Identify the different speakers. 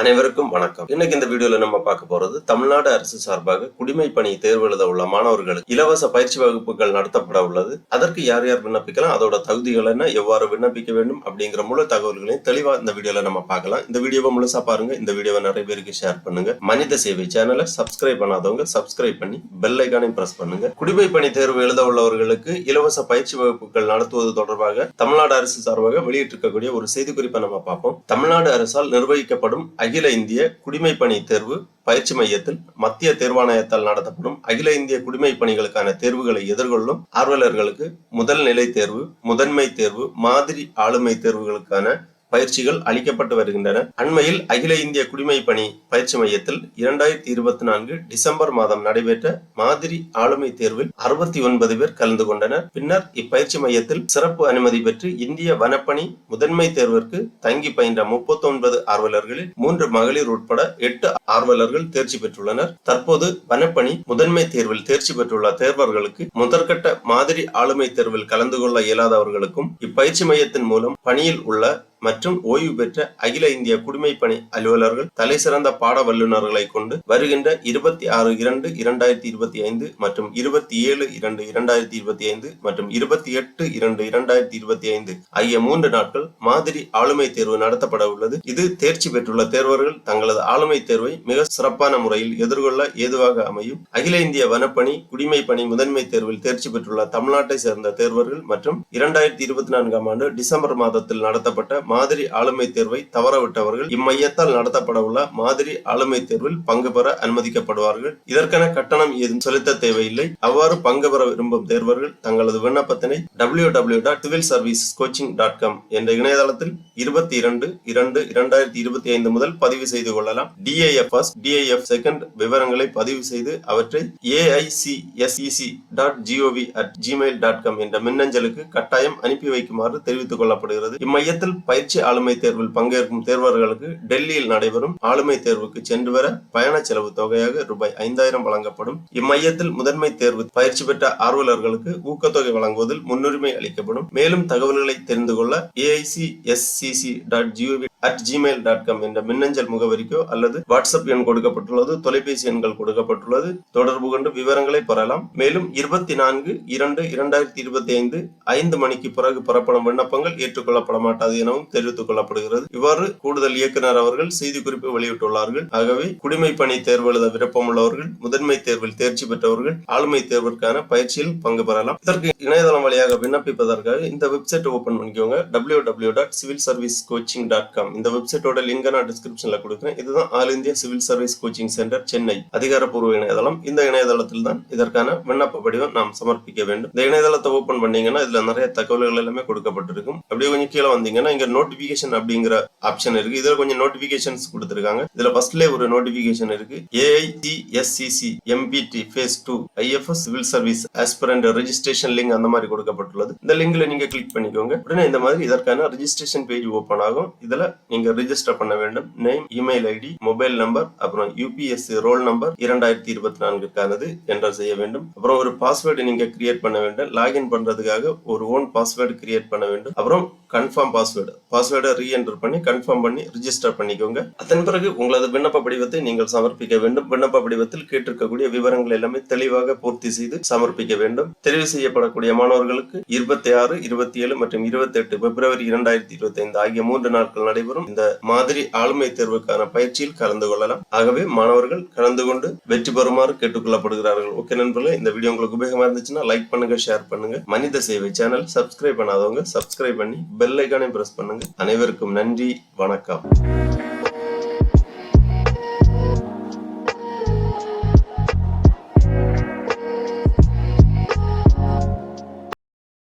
Speaker 1: அனைவருக்கும் வணக்கம். இன்னைக்கு இந்த வீடியோல நம்ம பார்க்க போறது தமிழ்நாடு அரசு சார்பாக குடிமை பணி தேர்வு எழுத உள்ள மாணவர்களுக்கு இலவச பயிற்சி வகுப்புகள் நடத்தப்பட உள்ளது. அதற்கு யார் யார் விண்ணப்பிக்கலாம்? அதோட தகுதிகள் என்ன? எவ்வாறு விண்ணப்பிக்க வேண்டும்? அப்படிங்கிற முழு தகவல்களையும் தெளிவா இந்த வீடியோல நம்ம பார்க்கலாம். இந்த வீடியோவை முழுசா பாருங்க. இந்த வீடியோவை நிறைய பேருக்கு ஷேர் பண்ணுங்க. மனித சேவை சேனலை சப்ஸ்கிரைப் பண்ணாதவங்க சப்ஸ்கிரைப் பண்ணி பெல் ஐக்கானையும் பிரஸ் பண்ணுங்க. குடிமை பணி தேர்வு எழுத உள்ளவர்களுக்கு இலவச பயிற்சி வகுப்புகள் நடத்துவது தொடர்பாக தமிழ்நாடு அரசு சார்பாக வெளியிட்டிருக்கக்கூடிய ஒரு செய்திக்குறிப்பை நம்ம பார்ப்போம். தமிழ்நாடு அரசால் நிர்வகிக்கப்படும் அகில அகில இந்திய குடிமை பணி தேர்வு பயிற்சி மையத்தில் மத்திய தேர்வாணையத்தால் நடத்தப்படும் அகில இந்திய குடிமை பணிகளுக்கான தேர்வுகளை எதிர்கொள்ளும் ஆர்வலர்களுக்கு முதல் நிலை தேர்வு முதன்மை தேர்வு மாதிரி ஆளுமை தேர்வுகளுக்கான பயிற்சிகள் அளிக்கப்பட்டு வருகின்றன. அண்மையில் அகில இந்திய குடிமை பணி பயிற்சி மையத்தில் இரண்டாயிரத்தி இருபத்தி நான்கு டிசம்பர் மாதம் நடைபெற்ற மாதிரி ஆளுமை தேர்வில் அறுபத்தி ஒன்பது பேர் கலந்து கொண்டனர். பின்னர் இப்பயிற்சி மையத்தில் சிறப்பு அனுமதி பெற்று இந்திய வனப்பணி முதன்மை தேர்விற்கு தங்கி பயின்ற முப்பத்தி ஒன்பது ஆர்வலர்களில் மூன்று மகளிர் உட்பட எட்டு ஆர்வலர்கள் தேர்ச்சி பெற்றுள்ளனர். தற்போது வனப்பணி முதன்மை தேர்வில் தேர்ச்சி பெற்றுள்ள தேர்வர்களுக்கு முதற்கட்ட மாதிரி ஆளுமை தேர்வில் கலந்து கொள்ள இயலாதவர்களுக்கும் இப்பயிற்சி மையத்தின் மூலம் பணியில் உள்ள மற்றும் ஓய்வு பெற்ற அகில இந்திய குடிமை பணி அலுவலர்கள் தலை சிறந்த பாட வல்லுநர்களை கொண்டு வருகின்ற இருபத்தி ஆறு இரண்டு இரண்டாயிரத்தி இருபத்தி ஐந்து மற்றும் இருபத்தி ஏழு இரண்டு இரண்டாயிரத்தி இருபத்தி ஐந்து மற்றும் இருபத்தி எட்டு இரண்டு இரண்டாயிரத்தி இருபத்தி ஐந்து ஆகிய மூன்று நாட்கள் மாதிரி ஆளுமை தேர்வு நடத்தப்பட உள்ளது. இது தேர்ச்சி பெற்றுள்ள தேர்வர்கள் தங்களது ஆளுமை தேர்வை மிக சிறப்பான முறையில் எதிர்கொள்ள ஏதுவாக அமையும். அகில இந்திய வனப்பணி குடிமை பணி முதன்மை தேர்வில் தேர்ச்சி பெற்றுள்ள தமிழ்நாட்டை சேர்ந்த தேர்வர்கள் மற்றும் இரண்டாயிரத்தி இருபத்தி நான்காம் ஆண்டு டிசம்பர் மாதத்தில் நடத்தப்பட்ட மாதிரி ஆளுமை தேர்வை தவறவிட்டவர்கள் இம்மையத்தால் நடத்தப்பட உள்ள மாதிரி ஆளுமை தேர்வில் பங்கு பெற அனுமதிக்கப்படுவார்கள். இதற்கென கட்டணம் ஏதும் செலுத்த தேவையில்லை. அவ்வாறு பங்கு பெற விரும்பும் தேர்வர்கள் தங்களது விண்ணப்பத்தினை W W dot civil service coaching dot com என்ற இணையதளத்தில் இருபத்தி இரண்டு இரண்டு இரண்டாயிரத்தி இருபத்தி ஐந்து முதல் பதிவு செய்து கொள்ளலாம். டிஏஎஃப் ஃபர்ஸ்ட் டிஏஎஃப் செகண்ட் விவரங்களை பதிவு செய்து அவற்றை AICSEC dot GOV at Gmail dot com என்ற மின்னஞ்சலுக்கு கட்டாயம் அனுப்பி வைக்குமாறு தெரிவித்துக் கொள்ளப்படுகிறது. இம்மையத்தில் பயிற்சி ஆளுமை தேர்வில் பங்கேற்கும் தேர்வர்களுக்கு டெல்லியில் நடைபெறும் ஆளுமை தேர்வுக்கு சென்று வர பயண செலவு தொகையாக ரூபாய் ஐந்தாயிரம் வழங்கப்படும். இம்மையத்தில் முதன்மை தேர்வு பயிற்சி பெற்ற ஆர்வலர்களுக்கு ஊக்கத்தொகை வழங்குவதில் முன்னுரிமை அளிக்கப்படும். மேலும் தகவல்களை தெரிந்து கொள்ள AICSCC dot GOV at Gmail dot com என்ற மின்னஞ்சல் முகவரிக்கோ அல்லது வாட்ஸ்அப் எண் கொடுக்கப்பட்டுள்ளது தொலைபேசி எண்கள் கொடுக்கப்பட்டுள்ளது. தொடர்பு கொண்டு விவரங்களை பெறலாம். மேலும் இருபத்தி நான்கு இரண்டு இரண்டாயிரத்தி இருபத்தி ஐந்து ஐந்து மணிக்கு பிறகு பெறப்படும் விண்ணப்பங்கள் ஏற்றுக்கொள்ளப்பட மாட்டாது எனவும் தெரிவித்துக் கொள்ளப்படுகிறது. இவ்வாறு கூடுதல் இயக்குனர் அவர்கள் செய்திக்குறிப்பு வெளியிட்டுள்ளார்கள். ஆகவே குடிமை பணி தேர்வு எழுத விருப்பம் உள்ளவர்கள் முதன்மை தேர்வில் தேர்ச்சி பெற்றவர்கள் ஆளுமை தேர்விற்கான பயிற்சியில் பங்கு பெறலாம். இதற்கு இணையதளம் வழியாக விண்ணப்பிப்பதற்காக இந்த வெப்சைட் ஓபன் பண்ணிக்கோங்க W W dot civil service coaching dot com இந்த வெப்சைட்டோட லிங்க் நான் டிஸ்கிரிப்ஷன்ல கொடுக்குறேன். இதுதான் all India civil service coaching centre Chennai அதிகாரப்பூர்வ இணையதளம். இந்த இணையதளத்தில் தான் இதற்கான விண்ணப்ப படிவம் நாம் சமர்ப்பிக்க வேண்டும். இந்த இணையதளத்தை ஓபன் பண்ணீங்கன்னா இதுல நிறைய தகவல்கள் எல்லாமே கொடுக்கப்பட்டிருக்கும். அப்படியே கொஞ்சம் கீழே வந்தீங்கன்னா இங்க நோட்டிபிகேஷன் அப்படிங்கிற ஆப்ஷன் இருக்கு. இதுல கொஞ்சம் நோட்டிபிகேஷன்ஸ் கொடுத்துருக்காங்க. இதுல ஃபர்ஸ்ட்ல ஒரு நோட்டிபிகேஷன் இருக்கு. AIDSCC MBD phase two IFS civil service aspirant registration link அந்த மாதிரி கொடுக்கப்பட்டுள்ளது. இந்த லிங்க்ல நீங்க கிளிக் பண்ணிக்கோங்க. உடனே இந்த மாதிரி இதற்கான ரெஜிஸ்ட்ரேஷன் பேஜ் ஓபன் ஆகும். இதுல நீங்க ரிஜிஸ்டர் பண்ண வேண்டும். Name email ID mobile number அப்புறம் யூபிஎஸ்சி ரோல் நம்பர் இரண்டாயிரத்தி இருபத்தி நான்குக்கானது என்டர் செய்ய வேண்டும். அப்புறம் ஒரு பாஸ்வேர்டு நீங்க கிரியேட் பண்ண வேண்டும். லாகின் பண்றதுக்காக ஒரு ஓன் பாஸ்வேர்டு கிரியேட் பண்ண வேண்டும். அப்புறம் கன்ஃபார்ம் பாஸ்வேர்டு பாஸ்வேர்டை ரீஎன்டர் பண்ணி கன்ஃபார்ம் பண்ணி ரிஜிஸ்டர் பண்ணிக்கோங்க. அதன் பிறகு உங்களது விண்ணப்ப படிவத்தை நீங்கள் சமர்ப்பிக்க வேண்டும். விண்ணப்ப படிவத்தில் கேட்டிருக்கக்கூடிய விவரங்கள் எல்லாமே தெளிவாக பூர்த்தி செய்து சமர்ப்பிக்க வேண்டும். தெரிவு செய்யப்படக்கூடிய மாணவர்களுக்கு இருபத்தி ஆறு இருபத்தி ஏழு மற்றும் இருபத்தி எட்டு பிப்ரவரி இரண்டாயிரத்தி இருபத்தி ஐந்து ஆகிய மூன்று நாட்கள் நடைபெறும். இந்த மாதிரி ஆளுமை தேர்வுக்கான பயிற்சியில் கலந்து கொள்ளலாம். ஆகவே மாணவர்கள் கலந்து கொண்டு வெற்றி பெறுமாறு கேட்டுக்கொள்ளப்படுகிறார்கள். ஓகே நண்பர்களே இந்த வீடியோ உங்களுக்கு உபயோகமா இருந்துச்சுன்னா லைக் பண்ணுங்க ஷேர் பண்ணுங்க. மனித சேவை சேனல் சப்ஸ்கிரைப் பண்ணாதவங்க சப்ஸ்கிரைப் பண்ணி பெல் ஐக்கானையும் பிரஸ் பண்ணுங்க. அனைவருக்கும் நன்றி. வணக்கம்.